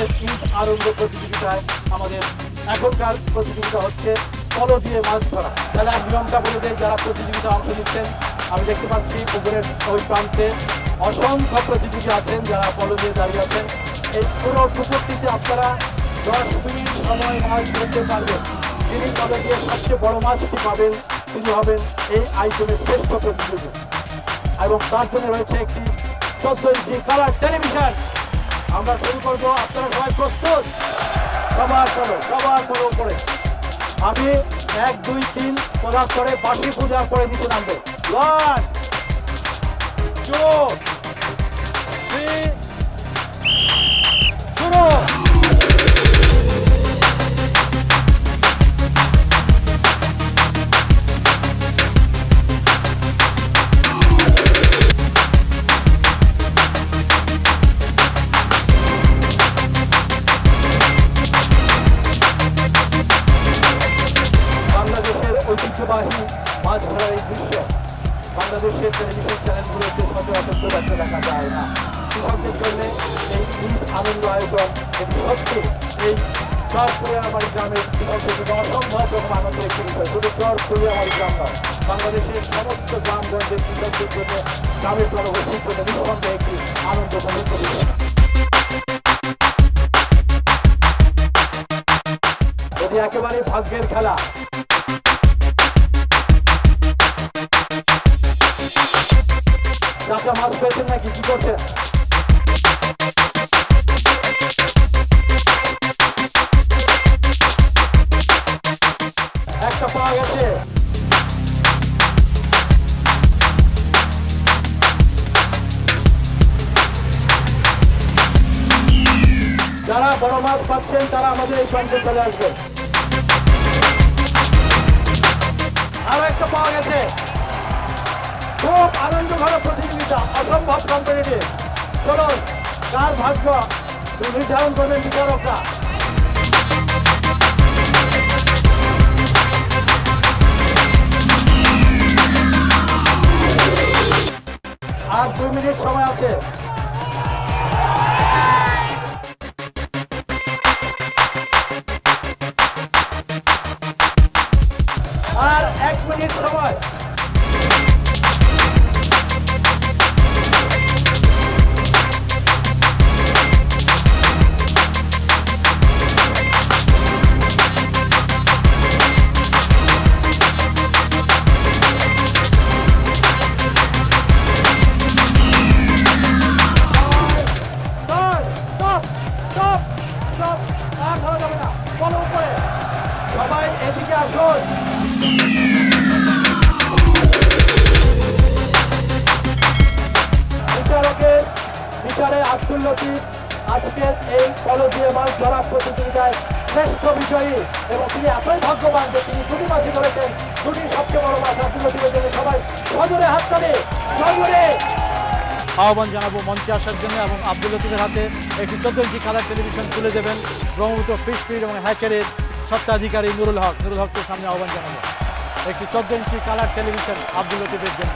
আজকের ঈদ প্রতিযোগিতায় আমাদের এখনকার প্রতিযোগিতা হচ্ছে পলো দিয়ে মাছ ধরা। তাহলে নিয়মটা বলে দেয় যারা প্রতিযোগিতা অংশ নিচ্ছেন, আমি দেখতে পাচ্ছি পুকুরের ওই প্রান্তে অসংখ্য প্রতিযোগী আছেন যারা পলো দিয়ে দাঁড়িয়ে আছেন। এই পুরো পুকুরটিতে আপনারা দশ মিনিট সময় মাছ ধরতে পারবেন। যিনি দিয়ে সবচেয়ে বড় মাছটি পাবেন, তিনি হবেন এই আইটেমের শ্রেষ্ঠ প্রতিযোগী। এবং তার জন্য রয়েছে একটি চোদ্দ ইঞ্চি কালার টেলিভিশন। আমরা শুরু করব। আপনারা সবাই প্রস্তুত? সবার করো সবার করো করে। আমি এক, দুই, তিন তোলার করে বাসি পূজা করে দিতে নামবো। ওয়ান টু ঐতিহ্যবাহী মাছ ধরার এই দৃশ্য বাংলাদেশের টেলিভিশন চ্যানেলগুলোতে সচরাচর দেখা যায় না। কৃষকদের জন্য এই ঈদ আনন্দ আয়োজন সত্যি এই চর কুড়িয়ামারি গ্রামের কৃষকদের জন্য অসম্ভব রকম আনন্দের একটি বিষয়। শুধু চর কুড়িয়ামারি গ্রাম নয়, বাংলাদেশের সমস্ত গ্রামগঞ্জের কৃষকদের জন্য গ্রামের জনগোষ্ঠীর জন্য নিঃসন্দেহে একটি আনন্দ মুহূর্ত বিষয় একেবারে ভাগ্যের খেলা চাচা মাছ পেয়েছেন নাকি কি করছেন একটা পাওয়া গেছে যারা বড় মাছ পাচ্ছেন তারা আমাদের এই প্রান্তে চলে আসবেন আরও একটা পাওয়া গেছে খুব আনন্দ ঘর প্রতিযোগিতা অসম্ভব কম্পিটিটিভ চলুন, তার ভাগ্য নির্ধারণ করবেন বিচারকরা। আর দুই মিনিট সময় আছে। সবাই এদিকে আসুন। বিচারকের বিচারে আব্দুল লতিফ আজকের এই কল দিয়ে মাছ ধরা প্রতিযোগিতায় শ্রেষ্ঠ বিজয়ী এবং তিনি এতই ভাগ্যবান যে তিনি দুটি মাছই ধরেছেন দুটি সবচেয়ে বড় মাছ আব্দুল লতিফের জন্য সবাই সজোরে হাত তালে। সজোরে। আহ্বান জানাব মঞ্চে আসার জন্য এবং আব্দুল লতিফের হাতে একটি চোদ্দ ইঞ্চি কালার টেলিভিশন তুলে দেবেন ব্রহ্মপুত্র ফিশ ফিড এবং হ্যাচারের সত্ত্বাধিকারী নুরুল হক। নুরুল হককে সামনে আহ্বান জানাব। একটি চোদ্দ ইঞ্চি কালার টেলিভিশন আব্দুল লতিফের জন্য।